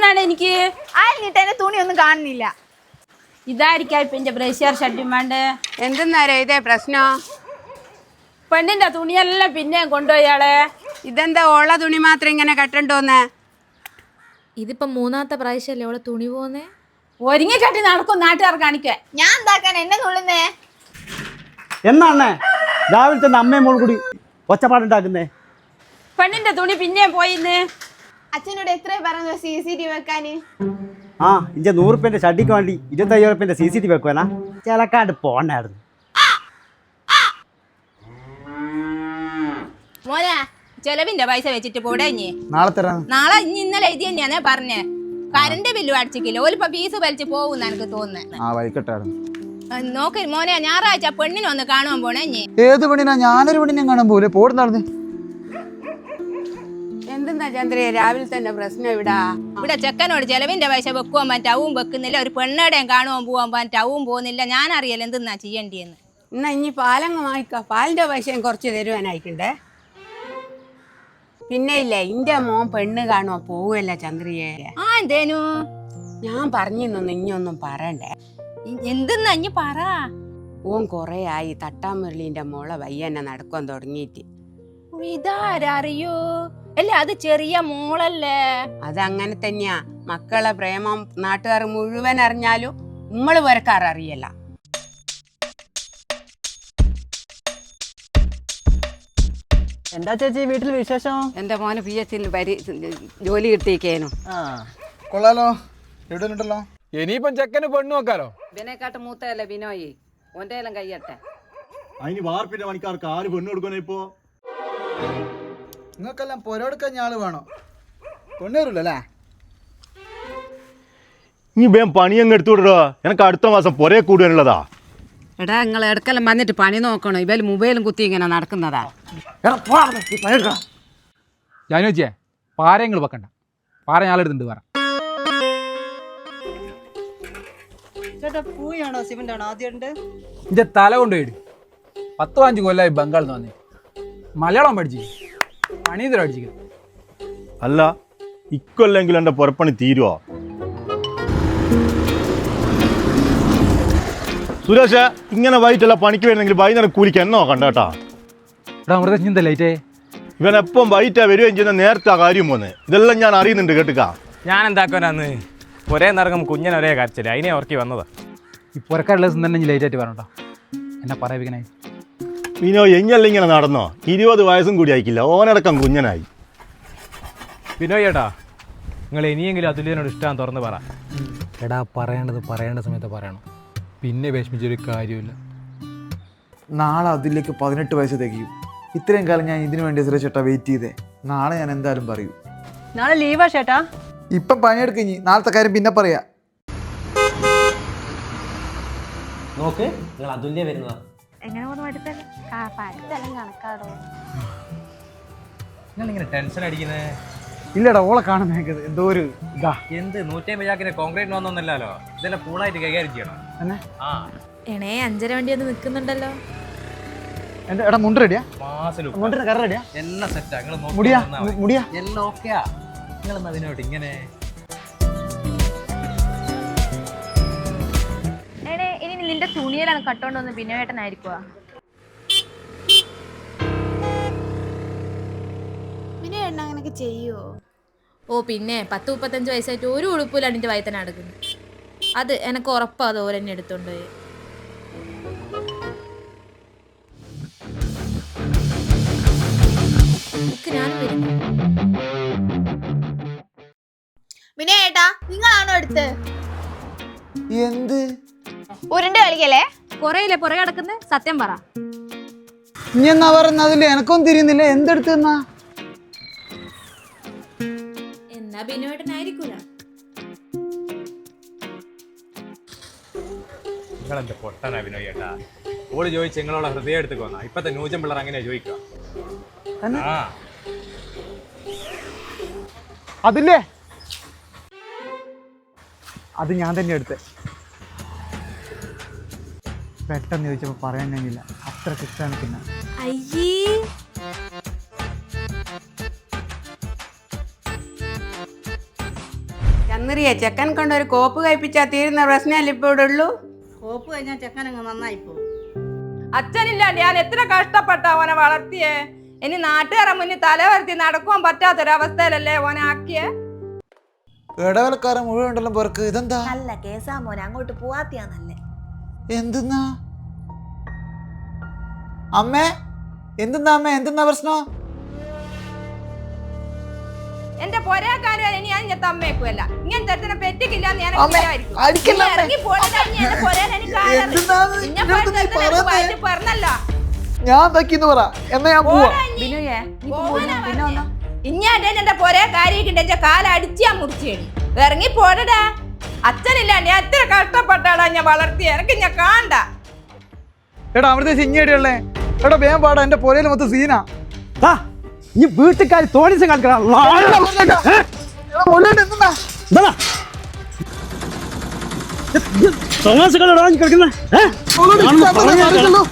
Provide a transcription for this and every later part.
എന്തെന്നാണ് എനിക്ക്? എന്റെ തുണി ഒന്നും കാണുന്നില്ല. ഇതായിരിക്കാം ഇപ്പൊ എന്റെ ബ്രേഷ്യർ ഷഡ്ഡും വേണ്ട എന്തെന്നാരോ ഇതേ പ്രശ്നം? പെണ്ണിന്റെ തുണിയെല്ലാം പിന്നെ കൊണ്ടുപോയാളെ ഇതെന്താ ഓള തുണി മാത്രം ഇങ്ങനെ കെട്ടണ്ടോന്ന് ഇതിപ്പോ മൂന്നാമത്തെ പ്രാവശ്യമല്ലേ ഓള തുണി പോന്നേ? ഒരുങ്ങി കെട്ടി നടക്കും നാട്ടുകാർ കാണിക്കാൻ. ഞാൻ എന്താക്കാൻ എന്നെ തുള്ളുന്നേ എന്നാണേ രാവിലത്തെ തന്നെ അമ്മയും മോൾ കൂടി ഒച്ചപ്പാടുണ്ടാക്കുന്നേ? പെണ്ണിന്റെ തുണി പിന്നെയും പോയിന്ന് അച്ഛനോട് എത്ര പറഞ്ഞു സി സി ടി വെക്കാന്? ആ ഇഞ്ച നൂറുപ്യന്റെ ഷട്ടിക്ക് വേണ്ടി ഇരുപത്തയ്യായിരം റുപ്യന്റെ സി സി ടി വെക്കുവാനാ? ചിലക്കാണ്ട് പോണ്ടായിരുന്നു. മോനെ ചെലവിന്റെ പൈസ വെച്ചിട്ട് പോടേ ഇനി നാളെ തരാം. നാളെ ഇനി ഇന്നലെ എഴുതി തന്നെയാണേ പറഞ്ഞേ. കരണ്ട് ബില്ല് അടിച്ചിട്ടില്ല ഓലിപ്പോ ഫീസ് വലിച്ച് പോകുന്ന എനിക്ക് തോന്നുന്നു. ആ വൈകിട്ടായിരുന്നു. നോക്ക് മോനെ ഞായറാഴ്ച പെണ്ണിനെ ഒന്ന് കാണുവാൻ പോണേ ഇനി ഏത് പെണ്ണിനാ? ഞാനൊരു പെണ്ണിനെ കാണാൻ പോലെ പോടി നടന്ന്. എന്തെന്നാ ചന്ദ്രയെ? രാവിലെ തന്നെ പ്രശ്നം ഇവിടാ ഇവിടെ ചെക്കനോട് ചെലവിന്റെ പൈസ വെക്കുവാൻ പറ്റും അവും വെക്കുന്നില്ല. ഒരു പെണ്ണടേം കാണുവാൻ പോവാൻ പറ്റും അവും പോകുന്നില്ല. ഞാൻ അറിയില്ല എന്തെന്നാ ചെയ്യേണ്ടിയെന്ന്. എന്നാ ഇനി പാലങ്ങ് വാങ്ങിക്ക. പാലിന്റെ പൈസയും കുറച്ച് തരുവാനായിക്കണ്ടേ പിന്നെ ഇല്ലേ ഇന്റെ മോൻ പെണ്ണ് കാണുവാൻ പോവുകയല്ല ചന്ദ്രയെ? ആ എന്തേനു? ഞാൻ പറഞ്ഞൊന്നും ഇനിയൊന്നും പറയണ്ടേ. എന്തെന്നാ ഇനി പറ. ഓൻ കൊറേ ആയി തട്ടാമുരളീന്റെ മോളെ വയ്യന്നെ നടക്കാൻ തുടങ്ങിയിട്ട്. ഇതാരറിയോ? അല്ല? അത് ചെറിയ മോളല്ലേ? അതങ്ങനെ തന്നെയാ. മക്കളെ പ്രേമം നാട്ടുകാർ മുഴുവൻ അറിഞ്ഞാലും നമ്മൾ വരക്കാർ അറിയല്ല. എന്താ ചേച്ചി വീട്ടിൽ വിശേഷം? എന്റെ മോന് പി എസ് ജോലി കിട്ടിയേക്കേനു. ആ. കൊള്ളാലോ. എവിടെ ഉണ്ടല്ലോ? ഇനിയിപ്പം ചെക്കന് പെണ്ണു നോക്കാലോ. ഇതിനെക്കാട്ട് മൂത്തല്ലേ ബിനോയി? ഓന്റെ എല്ലാം കയ്യട്ടെ. അതിന് വാർപ്പിന്റെ മണിക്കാർക്ക് ആര് പെണ്ണു കൊടുക്കണേ ഇപ്പോ? നിങ്ങൾക്കെല്ലാം പൊരോടുക്കാൻ ഞാൾ വേണോ? പെണ്ണേറില്ലല്ലേ നീ വേഗം പണിയങ്ങ് എടുത്തു വിടോ എനിക്ക് അടുത്ത മാസം പുരേ കൂടുവാനുള്ളതാ. എടാ നിങ്ങൾ ഇടക്കെല്ലാം വന്നിട്ട് പണി നോക്കണോ? ഇവർ മൊബൈലും കുത്തി ഇങ്ങനെ നടക്കുന്നതാ. ഞാൻ വെച്ചേ പാരങ്ങൾ വെക്കണ്ട പാര ഞാളെടുത്തുണ്ട് പറ ഇന്റെ തല കൊണ്ടുപോയിട് പത്ത് പതിനഞ്ച് കൊല്ലായി ബംഗാളിൽ നിന്ന് വന്നേ. മലയാളം പഠിച്ചു പണിതരം അല്ല ഇക്കൊല്ലെങ്കിലും എന്റെ പുറപ്പണി തീരുവോ? സുരേഷ് ഇങ്ങനെ വൈകിട്ടല്ല പണിക്ക് വരുന്നെങ്കിൽ വൈകുന്നേരം കൂലിക്ക് എന്നോ നോക്കണ്ട കേട്ടാ. എടാ അമൃത ചിന്ത ലൈറ്റേ ഇവൻ എപ്പം വൈകിട്ടാ വരികയും ചെയ്യുന്ന നേരത്തെ ആ കാര്യം പോന്നെ. ഇതെല്ലാം ഞാൻ അറിയുന്നുണ്ട് കേട്ടുക ഞാൻ എന്താക്കാനാന്ന് ഒരേ നിറങ്ങും കുഞ്ഞൻ ഒരേ കരച്ചില്ല അതിനെ ഓർക്കി വന്നതാ. ഈ പുറക്കാരുള്ള ദിവസം തന്നെ ലൈറ്റ് ആയിട്ട് പറഞ്ഞോ എന്നെ പറയിപ്പിക്കണേ വിനോ എഞ്ഞല്ലിങ്ങനെ നടന്നോ? ഇരുപത് വയസ്സും കൂടി ആയിക്കില്ല. ഓനടക്കം കുഞ്ഞനായി. വിനോ ചേട്ടാ നിങ്ങൾ ഇനിയെങ്കിലും അതുല്യനോട് ഇഷ്ടം തുറന്ന് പറ. എടാ പറയേണ്ടത് പറയേണ്ട സമയത്ത് പറയണം. പിന്നെ വിഷമിച്ചൊരു കാര്യമില്ല നാളെ അതിലേക്ക് പതിനെട്ട് വയസ്സ് തികയും. ഇത്രയും കാലം ഞാൻ ഇതിനു വേണ്ടി സുരേഷ് ചേട്ടാ വെയിറ്റ് ചെയ്തേ? നാളെ ഞാൻ എന്തായാലും പറയൂ. നാളെ ലീവാ ചേട്ടാ? ഇപ്പം ഇനി. നാളത്തെ കാര്യം പിന്നെ പറയാ. നോക്ക് നിങ്ങൾ അതുല്യ വരുന്നതാ. എങ്ങനെ പോകുന്നു കണക്കാടോ. ടെൻഷൻ ഇല്ലടാ ഓളെ കാണുന്ന എനിക്ക് എന്തോ ഒരു ഇതാ. എന്ത് നൂറ്റമ്പത് കോൺക്രീറ്റ് വന്നൊന്നല്ലോ ഇതെല്ലാം കൂളായിട്ട് കൈകാര്യം ചെയ്യണം. എന്നെ? ആ. എണേ അഞ്ചര വണ്ടി ഒന്ന് നിൽക്കുന്നുണ്ടല്ലോ. എടാ മുണ്ട് റെഡിയാ? മാസിലും മുണ്ടിന് കറ റെഡിയാ? എല്ലാം സെറ്റാ നിങ്ങൾ മുടിയാ? മുടിയാ? എല്ലാം ഓക്കെയാ നിങ്ങൾ അതിനോട്ട് ഇങ്ങനെ? എണേ ഇനി നിന്റെ തുണിയിലാണ് കട്ടോണ്ട് വന്ന് പിന്നെ വേട്ടനായിരിക്കുവാ പിന്നെ എണ്ണ അങ്ങനെയൊക്കെ ചെയ്യുമോ ഓ പിന്നെ പത്ത് മുപ്പത്തഞ്ച് വയസ്സായിട്ട് ഒരു ഉടുപ്പിലാണ് എന്റെ വയത്തന നടക്കുന്നത്. അത് എനക്ക് ഉറപ്പാ അത് ഓരെന്നെ എടുത്തോണ്ട് പോയി നിക്ക് ഞാനും വരുന്നു പിന്നെ ഏട്ടാ നിങ്ങളാണോ എടുത്ത്? എന്ത്? ഉരുണ്ട് കളിക്കല്ലേ? കൊറേയില്ലേ പുറകെ കിടക്കുന്നത് സത്യം പറ. ഇനി എന്നാ പറയുന്നത് അതിൽ എനക്കൊന്നും തിരിയുന്നില്ല. എന്തെടുത്ത് എന്നാ ബിനുവേട്ടനായിരിക്കൂല നിങ്ങളെന്ത് പൊട്ടനാ ബിനോയ് ചേട്ടാ ഓൾ ചോദിച്ച് നിങ്ങളോട് ഹൃദയം എടുത്ത് വന്നാ? ഇപ്പത്തെ ന്യൂജൻ പിള്ളേർ അങ്ങനെയാ ചോദിക്കുക. ആ. അതില്ലേ? അത് ഞാൻ തന്നെ എടുത്തേ. പെട്ടെന്ന് ചോദിച്ചപ്പോൾ പറയാൻ കഴിഞ്ഞില്ല. അത്ര കിട്ടാൻ പിന്നെ. അയ്യേ സുന്ദരിയെ ചെക്കൻ കൊണ്ട് ഒരു കോപ്പ് കഴിപ്പിച്ചാൽ തീരുന്ന പ്രശ്നമല്ല ഇപ്പോൾ ഇവിടെ ഉള്ളൂ? കോപ്പ് കഴിഞ്ഞാൽ ചെക്കൻ അങ്ങ് നന്നായി പോകും. അച്ഛനില്ലാണ്ട് ഞാൻ എത്ര കഷ്ടപ്പെട്ട ഓനെ വളർത്തിയേ? ഇനി നാട്ടുകാരെ മുന്നിൽ തല വരുത്തി നടക്കുവാൻ പറ്റാത്തൊരവസ്ഥയിലല്ലേ ഓനെ ആക്കിയേ? ഇടവലക്കാരൻ മുഴുവൻ ഉണ്ടല്ലോ പേർക്ക് ഇതെന്താ? നല്ല കേസാ മോനെ അങ്ങോട്ട് പോവാത്തിയാന്നല്ലേ എന്തെന്നാ? അമ്മേ എന്തെന്നാ അമ്മേ? എന്തെന്നാ പ്രശ്നം? എന്റെ പൊരേക്കാരും ഇനി ഞാൻ ഞാൻ തമ്മേക്കുമല്ല ഇങ്ങനെ തരത്തിനെ പെറ്റിക്കില്ല എന്ന് ഞാൻ അമ്മേ, വിചാരിക്കും. അടിക്കല്ല നീ അമ്മേ. ഇറങ്ങി പോണതാ ഇനി എന്റെ പൊരേനെ എനിക്ക് ആരാ- എന്തെന്നാണ് നിന്നെ ഇതിനകത്ത് നീ പറയുന്നേ? വയറ്റിൽ. ഞാൻ പറ എന്നാ ഞാൻ പോവാ പോടാ ഇനി. പോവാനാ പറഞ്ഞെ. ഇഞ്ഞാന്റെ എന്റെ പൊരേ കാര്യിക്കണ്ട എന്റെ കാലടിച്ചാ മുറിച്ചേണി ഇറങ്ങി പോടടാ അച്ഛനില്ലാണ്ട് ഞാൻ എത്ര കഷ്ടപ്പെട്ടാടാ ഞാൻ വളർത്തി എനിക്ക് ഞാൻ കാണണ്ട എടാ അവിടുത്തെ സിഞ്ഞടിയല്ലേ എടാ വേം പാടാ എന്റെ പൊരയിൽ മൊത്തം സീനാ ആ ഈ വീട്ടുകാർ തോണിച്ച് കളിക്കണം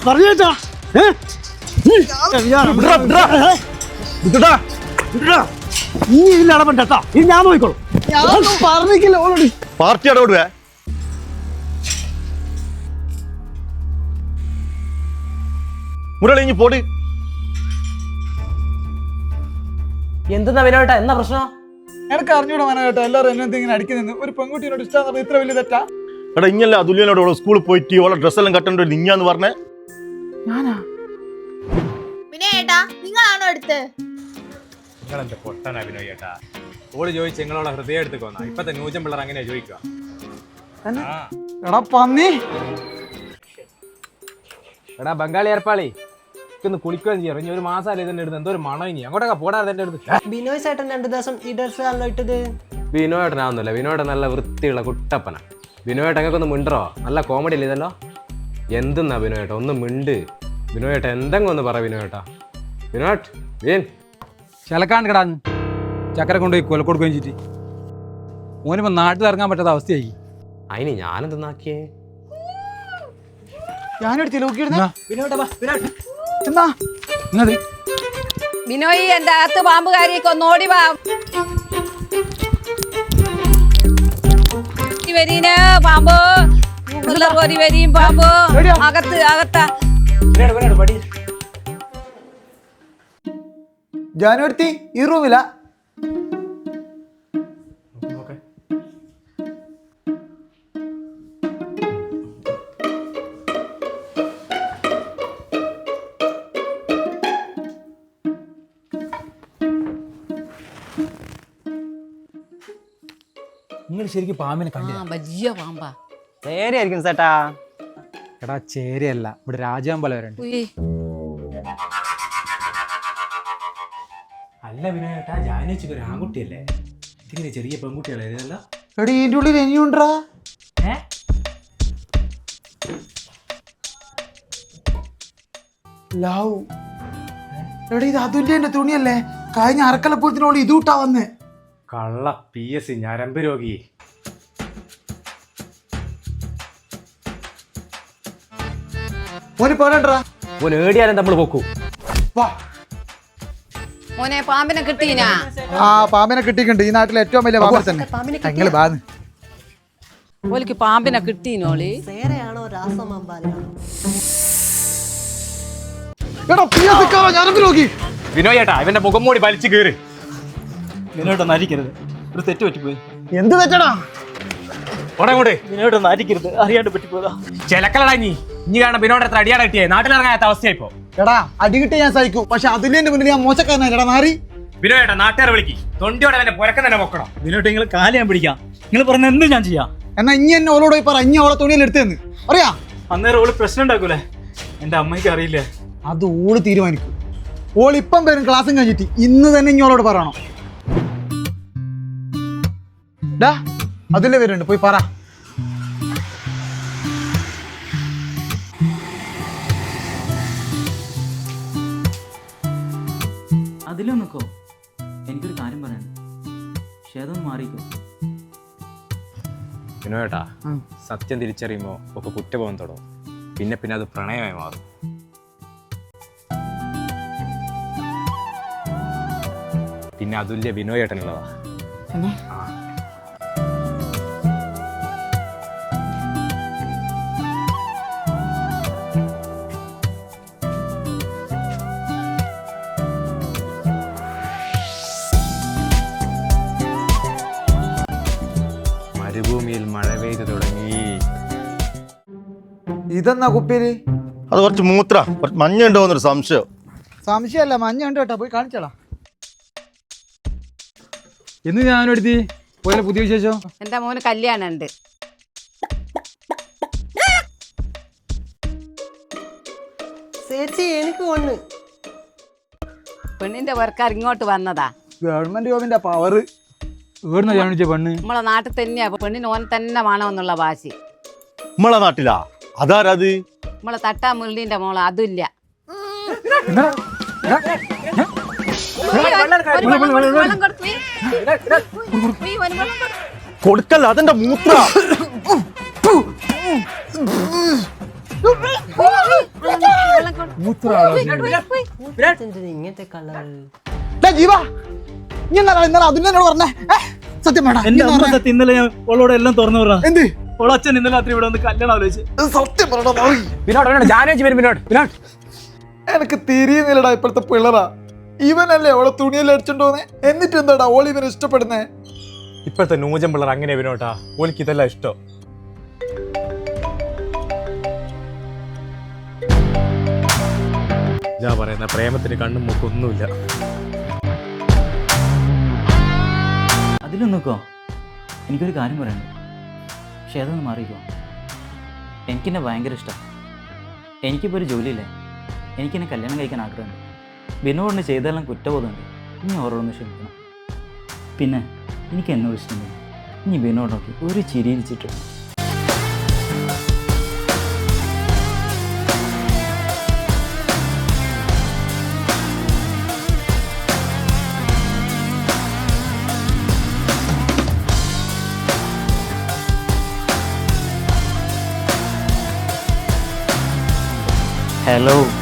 പറഞ്ഞേട്ടാ നീ ഇതിൽ ഇടപെട്ടോ ഇത് ഞാൻ നോക്കിക്കോളൂ പറഞ്ഞില്ല ഓൾറെഡി പാർട്ടി ഇടപെടുക മുരളി ഇനി പോട്. എന്തെന്നാ വിനോട്ടാ? എന്താ പ്രശ്നം? എനിക്ക് അറിഞ്ഞൂടാ മന കേട്ടോ എല്ലാവരും എന്നെ ഇങ്ങനെ അടിക്കുന്നു ഒരു പെൺകുട്ടിയോട് ഇഷ്ടം ഇത്ര വലിയ തെറ്റാ? എടാ ഇങ്ങല്ല അതുല്യനോട് അവളെ സ്കൂളിൽ പോയിട്ട് ഓളെ ഡ്രസ്സെല്ലാം കട്ടണ്ട ഒരു നിഞ്ഞാന്ന് പറഞ്ഞേ? ഞാനാ? വിനയേട്ടാ നിങ്ങളാണോ എടുത്ത്? നിങ്ങൾ എന്റെ പൊട്ടനാ വിനോയ് ഏട്ടാ ഓൾ ചോദിച്ചു നിങ്ങളോട് ഹൃദയം എടുത്തുക്കോന്നാ ഇപ്പത്തെ ന്യൂജൻ പിള്ളേർ അങ്ങനെ ചോദിക്കുക ആ എടാ പന്നി! എടാ ബംഗാളി ഏർപ്പാളി. ഒന്ന് കുളിക്കുകയും ചെയ്യാം. ഇനി ഒരു മാസം ഇതിന്റെ അടുത്ത് എന്തോ ഒരു മണം ഇനി. അങ്ങോട്ടൊക്കെ പോടാതെ എന്റെ അടുത്ത് ബിനോയ് ചേട്ടൻ രണ്ടു ദിവസം ഈ ഡ്രസ് ആണല്ലോ ഇട്ടത്? ബിനോയേട്ടനാവുന്നില്ല. വിനോയേട്ടൻ നല്ല വൃത്തിയുള്ള കുട്ടപ്പന. ബിനോയേട്ടൻ ഒന്ന് മിണ്ടറോ? നല്ല കോമഡി അല്ലേ ഇതല്ലോ? എന്തെന്നാ ബിനോയേട്ട? ഒന്ന് മിണ്ട്. ബിനോയേട്ട എന്തെങ്കിലും ഒന്ന് പറ ബിനോയേട്ടാ. ബിനോട്ട് വീൻ ചിലക്കാണ്ട് കിടാൻ ചക്കര കൊണ്ടുപോയി കൊല കൊടുക്കുകയും ചെയ്തിട്ട്. ഓനിപ്പോ നാട്ടിൽ ഇറങ്ങാൻ പറ്റാത്ത അവസ്ഥയായി. അതിന് ഞാനെന്തെന്നാക്കിയേ ഞാനെടുത്തില്ല? നോക്കിയിരുന്ന? എന്നാ? വിനോട്ടാ എന്നാ ഇങ്ങത് ബിനോയി എന്റെ അകത്ത് പാമ്പുകാരി കൊന്നോടി ഓടി വാ. വരീന് പാമ്പ്. ഓടി വരിയും പാമ്പ്. അകത്ത് അകത്ത. ജാനുവടുത്തി ഈ റൂമിലാ നിങ്ങൾ ശരിക്കും പാമ്പിനെ കണ്ടില്ല. വലിയ പാമ്പാ. നേരെയായിരിക്കും ചേട്ടാ. എടാ ചേരയല്ല. ഇവിടെ രാജാമ്പല വരണ്ട് അല്ല വിനായേട്ടാ ജാനുവച്ചിക്ക് ഒരു ആൺകുട്ടിയല്ലേ? ഇതിങ്ങനെ ചെറിയ പെൺകുട്ടികളെ ഇതല്ല? എടി ഇതിന്റെ ഉള്ളിൽ ഇനിയുണ്ടാ? ലവ്. എടി ഇത് അതുല്യന്റെ തുണിയല്ലേ? കഴിഞ്ഞ അറക്കലപ്പൂരത്തിനോട് ഇതൂട്ടാ വന്നേ. കള്ള പി എസ് സി ഞരമ്പ് രോഗി മോനി പോരണ്ടാ. ഓൻ ഏടിയാലും നമ്മൾ പൊക്കൂ. വാ. മോനെ പാമ്പിനെ കിട്ടീനാ? ആ പാമ്പിനെ കിട്ടിയിട്ടുണ്ട്. ഈ നാട്ടിലെ ഏറ്റവും വലിയ പാമ്പിനെ തന്നെ ഞങ്ങൾ ബാന്ന് ഓലിക്ക് പാമ്പിനെ കിട്ടീനോളി സേരയാണോ രാസമാമ്പാലാണോ എടാ നോക്കി? വിനോയേട്ടാ ഇവന്റെ മുഖം മൂടി വലിച്ചു കയറി വിനോട്ട് നരിക്കരുത്. ഒരു തെറ്റ് പറ്റിപ്പോയി. എന്ത് തെറ്റടാ? ഓടങ്ങോട്ട് വിനോട്ട് നരിക്കരുത്. അറിയാണ്ട് പറ്റിപ്പോയതാ. ചിലക്കളടാ നീ. ഇനി കാരണം വിനോദത്ര അടിയാടെ കിട്ടിയേ. നാട്ടിലിറങ്ങാത്ത അവസ്ഥയായിപ്പോ. എടാ അടി കിട്ടി ഞാൻ സഹിക്കും. പക്ഷെ അതിലെന്റെ മുന്നിൽ ഞാൻ മോശക്കാരനല്ലടാ നാറി. വിനോയേട്ടാ നാട്ടുകാർ വിളിക്ക്. തൊണ്ടിയോടെ അവന്റെ പുരക്കം തന്നെ പൊക്കണം. വിനോട്ട് നിങ്ങൾ കാൽ ഞാൻ പിടിക്കാം. നിങ്ങൾ പറഞ്ഞ എന്ത് ഞാൻ ചെയ്യാം. എന്നാ ഇനി എന്നെ ഓളോട് പോയി പറ. ഇനി ഓളെ തുണിയിൽ എടുത്തെന്ന് അറിയാ? അന്നേരം ഓൾ പ്രശ്നം ഉണ്ടാക്കൂലേ? എന്റെ അമ്മയ്ക്ക് അറിയില്ലേ? അത് ഓൾ തീരുമാനിക്കും. ഓൾ ഇപ്പം വരും ക്ലാസ്സും കഴിഞ്ഞിട്ട്. ഇന്ന് തന്നെ ഇനി ഓളോട് പറയണം. ഡാ അതിലെ വരുന്നുണ്ട്. പോയി പറ. അതിലും നിൽക്കോ എനിക്കൊരു കാര്യം പറയാൻ. ക്ഷേതം അതൊന്ന് മാറിക്കോ? വിനോയേട്ടാ സത്യം തിരിച്ചറിയുമ്പോ ഒക്കെ കുറ്റബോധം തുടങ്ങും. പിന്നെ പിന്നെ അത് പ്രണയമായി മാറും. പിന്നെ അതുല്യ വിനോയേട്ടനുള്ളതാ. മരുഭൂമിയിൽ മഴ പെയ്തു തുടങ്ങി. ഇതെന്നാ കുപ്പേര് അത് കുറച്ച് മൂത്ര. കുറച്ച് മഞ്ഞ ഉണ്ടോന്നൊരു സംശയം. സംശയമല്ല മഞ്ഞ ഉണ്ട് കേട്ടോ. പോയി കാണിച്ചടാ എന്ന് ഞാനെടുത്തി? പോലെ പുതിയ വിശേഷം? എന്റെ മോന് കല്യാണം ഉണ്ട് എനിക്ക് പെണ്ണിന്റെ വർക്കാർ ഇങ്ങോട്ട് വന്നതാ? ഗവൺമെന്റ് ജോബിന്റെ പവർ പെണ്ണ്? നമ്മളെ നാട്ടിൽ തന്നെയാ. പെണ്ണിന് ഓൻ തന്നെ വേണമെന്നുള്ള വാശി. നമ്മളെ നാട്ടിലാ? അതാരത്? നമ്മളെ തട്ടാ മുള്ളിന്റെ മോൾ. അതുമില്ല. കൊടുക്കല്ല അതെന്റെ മൂത്ര? ഇങ്ങനത്തെ കളർ ജീവ. നീ എന്നാ ഇന്നലെ അതിനെ പറഞ്ഞേ? സത്യം വേണ്ട എന്റെ അമ്മ സത്യം ഇന്നലെ ഞാൻ അവളോട് എല്ലാം തുറന്നു പറഞ്ഞ എന്ത്? ഓളച്ഛൻ ഇന്നലെ രാത്രി ഇവിടെ വന്ന് കല്യാണം ആലോചിച്ച്. സത്യം പറയടാ നോയി വിനോട് വിനോട് ജാനുവച്ചി വരും വിനോട് വിനോട് എനിക്ക് തിരിയുന്നില്ലടാ ഇപ്പോഴത്തെ പിള്ളറാ ഇവനല്ലേ അവളെ തുണിയെല്ലാം അടിച്ചോന്നെ എന്നിട്ട് എന്താടാ ഓൾ ഇവനെ ഇഷ്ടപ്പെടുന്നേ? ഇപ്പോഴത്തെ നൂജൻ പിള്ളർ അങ്ങനെ വിനോട്ടാ ഓലിക്ക് ഇതെല്ലാം ഇഷ്ടം. ഞാൻ പറയുന്ന പ്രേമത്തിന് കണ്ണും മൂക്കൊന്നുമില്ല അതിലും നോക്കോ എനിക്കൊരു കാര്യം പറയാനുണ്ട്. പക്ഷേ അതൊന്ന് മാറിക്കോ. എനിക്കെന്നെ ഭയങ്കര ഇഷ്ടമാണ് എനിക്കിപ്പോൾ ഒരു ജോലിയില്ലേ? എനിക്കെന്നെ കല്യാണം കഴിക്കാൻ ആഗ്രഹമുണ്ട്. ബിനോടിന് ചെയ്തെല്ലാം കുറ്റബോധമുണ്ട്. ഇനി ഓരോന്ന് ക്ഷമിക്കണം. പിന്നെ എനിക്ക് എന്നോട് ഇഷ്ടമില്ല. ഇനി ബിനോട് നോക്കി ഒരു ചിരിയിരിച്ചിട്ട് hello.